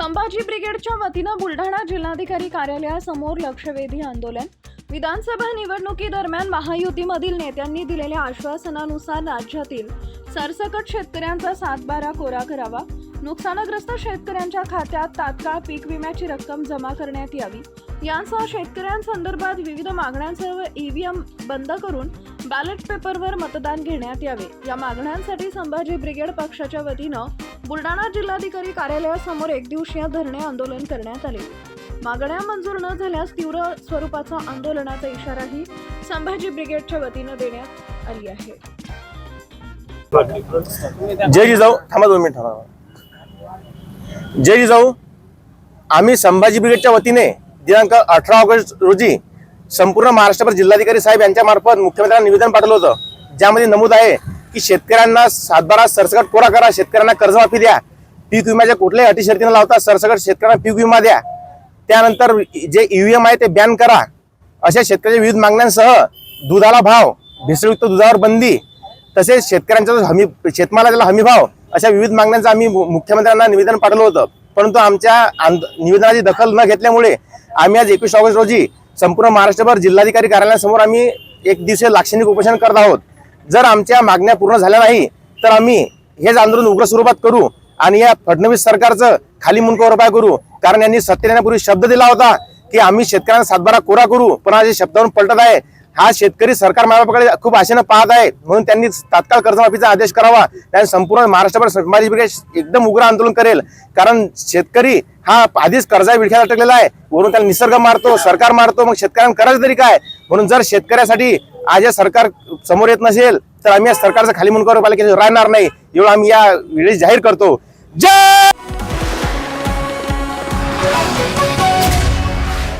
संभाजी ब्रिगेडच्या वतीनं बुलढाणा जिल्हाधिकारी कार्यालयासमोर लक्षवेधी आंदोलन. विधानसभा निवडणुकीदरम्यान महायुतीमधील नेत्यांनी दिलेल्या आश्वासनानुसार राज्यातील सरसकट शेतकऱ्यांचा सातबारा कोरा करावा. नुकसानग्रस्त शेतकऱ्यांच्या खात्यात तात्काळ पीक विम्याची रक्कम जमा करण्यात यावी. यांसह शेतकऱ्यांसंदर्भात विविध मागण्यांसह ईव्हीएम बंद करून बॅलेट पेपरवर मतदान घेण्यात यावे. या मागण्यांसाठी संभाजी ब्रिगेड पक्षाच्या वतीनं बुलढाणा जिल्हाधिकारी कार्यालयासमोर एक दिवशी धरणे आंदोलन करण्यात आले. मागण्या मंजूर न झाल्यास तीव्र स्वरूपाचा आंदोलनाचा इशाराही संभाजी ब्रिगेडच्या वतीनं देण्यात आली आहे. जय जिजाऊ थांबा दोन मिनिट. जय जिजाऊ आम्ही संभाजी ब्रिगेडच्या वतीने दिनांक अठरा ऑगस्ट रोजी संपूर्ण महाराष्ट्रभर जिल्हाधिकारी साहेब यांच्या मार्फत मुख्यमंत्र्यांना निवेदन पाठवलं होतं. ज्यामध्ये नमूद आहे की शेतकऱ्यांना सातबारा सरसकट कोरा करा शेतकऱ्यांना कर्जमाफी द्या. पीक विम्याच्या कुठल्याही अटी शर्तीनं लावता सरसकट शेतकऱ्यांना पीक विमा द्या. त्यानंतर जे ईव्हीएम आहे ते बॅन करा. अशा शेतकऱ्याच्या विविध मागण्यांसह दुधाला भाव भेसळयुक्त दुधावर बंदी तसेच शेतकऱ्यांचा जो हमी शेतमाला हमी भाव अशा विविध मागण्यांचं आम्ही मु- मुख्यमंत्र्यांना निवेदन पाठवलं होतं. परंतु आमच्या निवेदनाची दखल न घेतल्यामुळे आम्ही आज एकवीस ऑगस्ट रोजी संपूर्ण महाराष्ट्रभर जिल्हाधिकारी कार्यालयासमोर आम्ही एक दिवसीय लाक्षणिक उपोषण करत आहोत. जर आमच्या मागण्या पूर्ण झाल्या नाही तर आम्ही हेच आंदोलन उग्र स्वरूपात करू आणि या फडणवीस सरकारचं खाली मुंडकावर उपाय करू. कारण यांनी सत्तेत येण्यापूर्वी शब्द दिला होता की आम्ही शेतकऱ्यांना सातबारा कोरा करू पण आज शब्दावरून पलटत आहे. हा शेतकरी सरकार मायाबापाकडे खूप आशेनं पाहत आहे. म्हणून त्यांनी तात्काळ कर्जमाफीचा आदेश करावा. आणि संपूर्ण महाराष्ट्रभर समाज एकदम उग्र आंदोलन करेल. कारण शेतकरी हा आधीच कर्जा विळख्यात अटकलेला आहे. वरून त्याला निसर्ग मारतो सरकार मारतो मग शेतकऱ्यांना करायचं तरी काय? म्हणून जर शेतकऱ्यासाठी आज सरकार समोर येत नसेल तर आम्ही या सरकारचं खाली मुंडकावर पाहिलं की राहणार नाही. एवढं आम्ही या वेळेस जाहीर करतो. जय!